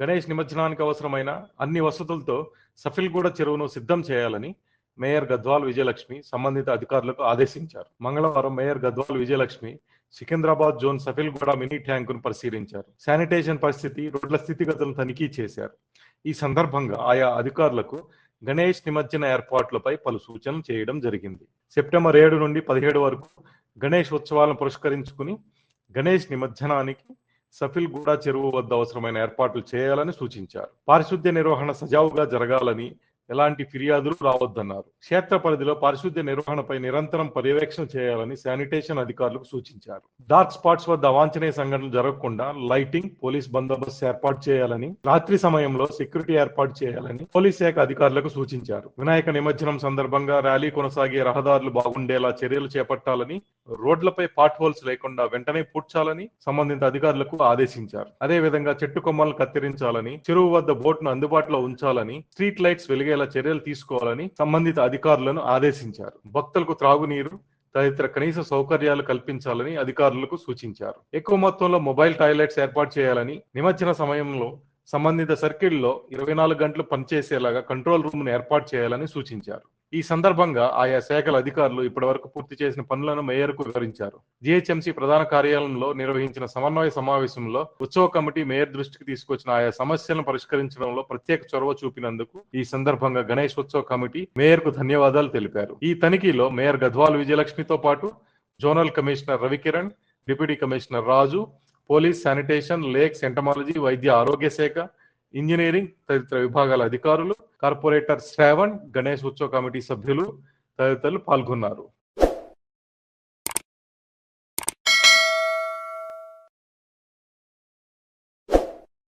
గణేష్ నిమజ్జనానికి అవసరమైన అన్ని వసతులతో సఫిల్గూడ చెరువును సిద్ధం చేయాలని మేయర్ గద్వాల్ విజయలక్ష్మి సంబంధిత అధికారులకు ఆదేశించారు. మంగళవారం mayor Gadwal Vijayalakshmi Secunderabad zone Safilguda mini ట్యాంకును పరిశీలించారు. శానిటేషన్ పరిస్థితి రోడ్ల స్థితిగతులను తనిఖీ చేశారు. ఈ సందర్భంగా ఆయా అధికారులకు గణేష్ నిమజ్జన ఏర్పాట్లపై పలు సూచనలు చేయడం జరిగింది. సెప్టెంబర్ ఏడు నుండి పదిహేడు వరకు గణేష్ ఉత్సవాలను పురస్కరించుకుని గణేష్ నిమజ్జనానికి సఫిల్ గూడ చెరువు వద్ద అవసరమైన ఏర్పాట్లు చేయాలని సూచించారు. పారిశుద్ధ్య నిర్వహణ సజావుగా జరగాలని ఎలాంటి ఫిర్యాదులు రావద్దన్నారు. క్షేత్ర పరిధిలో పారిశుద్ధ్య నిర్వహణపై నిరంతరం పర్యవేక్షణ చేయాలని శానిటేషన్ అధికారులకు సూచించారు. డార్క్ స్పాట్స్ వద్ద అవాంఛనీయ సంఘటనలు జరగకుండా లైటింగ్ పోలీస్ బందోబస్తు ఏర్పాటు చేయాలని రాత్రి సమయంలో సెక్యూరిటీ ఏర్పాటు చేయాలని పోలీస్ శాఖ అధికారులకు సూచించారు. వినాయక నిమజ్జనం సందర్భంగా ర్యాలీ కొనసాగే రహదారులు బాగుండేలా చర్యలు చేపట్టాలని రోడ్లపై పాట్ హోల్స్ లేకుండా వెంటనే పూడ్చాలని సంబంధిత అధికారులకు ఆదేశించారు. అదే విధంగా చెట్టు కొమ్మలను కత్తిరించాలని చెరువు వద్ద బోట్ను అందుబాటులో ఉంచాలని స్ట్రీట్ లైట్స్ వెలిగే వెలిగేలా చర్యలు తీసుకోవాలని సంబంధిత అధికారులను ఆదేశించారు. భక్తులకు త్రాగునీరు తదితర కనీస సౌకర్యాలు కల్పించాలని అధికారులకు సూచించారు. ఎక్కువ మొత్తంలో మొబైల్ టాయిలెట్స్ ఏర్పాటు చేయాలని నిమజ్జన సమయంలో సంబంధిత సర్కిల్లో ఇరవై నాలుగు గంటలు పనిచేసేలాగా కంట్రోల్ రూమ్ను ఏర్పాటు చేయాలని సూచించారు. ఈ సందర్భంగా ఆయా శాఖల అధికారులు ఇప్పటివరకు పూర్తి చేసిన పనులను మేయర్కు వివరించారు. జీహెచ్ఎంసీ ప్రధాన కార్యాలయంలో నిర్వహించిన సమన్వయ సమావేశంలో ఉత్సవ కమిటీ మేయర్ దృష్టికి తీసుకొచ్చిన ఆయా సమస్యలను పరిష్కరించడంలో ప్రత్యేక చొరవ చూపినందుకు ఈ సందర్భంగా గణేష్ ఉత్సవ కమిటీ మేయర్కు ధన్యవాదాలు తెలిపారు. ఈ తనిఖీలో మేయర్ గద్వాల్ విజయలక్ష్మితో పాటు zonal commissioner Ravikiran deputy commissioner Raju police sanitation lakes entomology వైద్య ఆరోగ్య శాఖ ఇంజనీరింగ్ తదితర విభాగాల అధికారులు కార్పొరేటర్ శ్రావణ్ గణేష్ ఉత్సవ కమిటీ సభ్యులు తదితరులు పాల్గొన్నారు.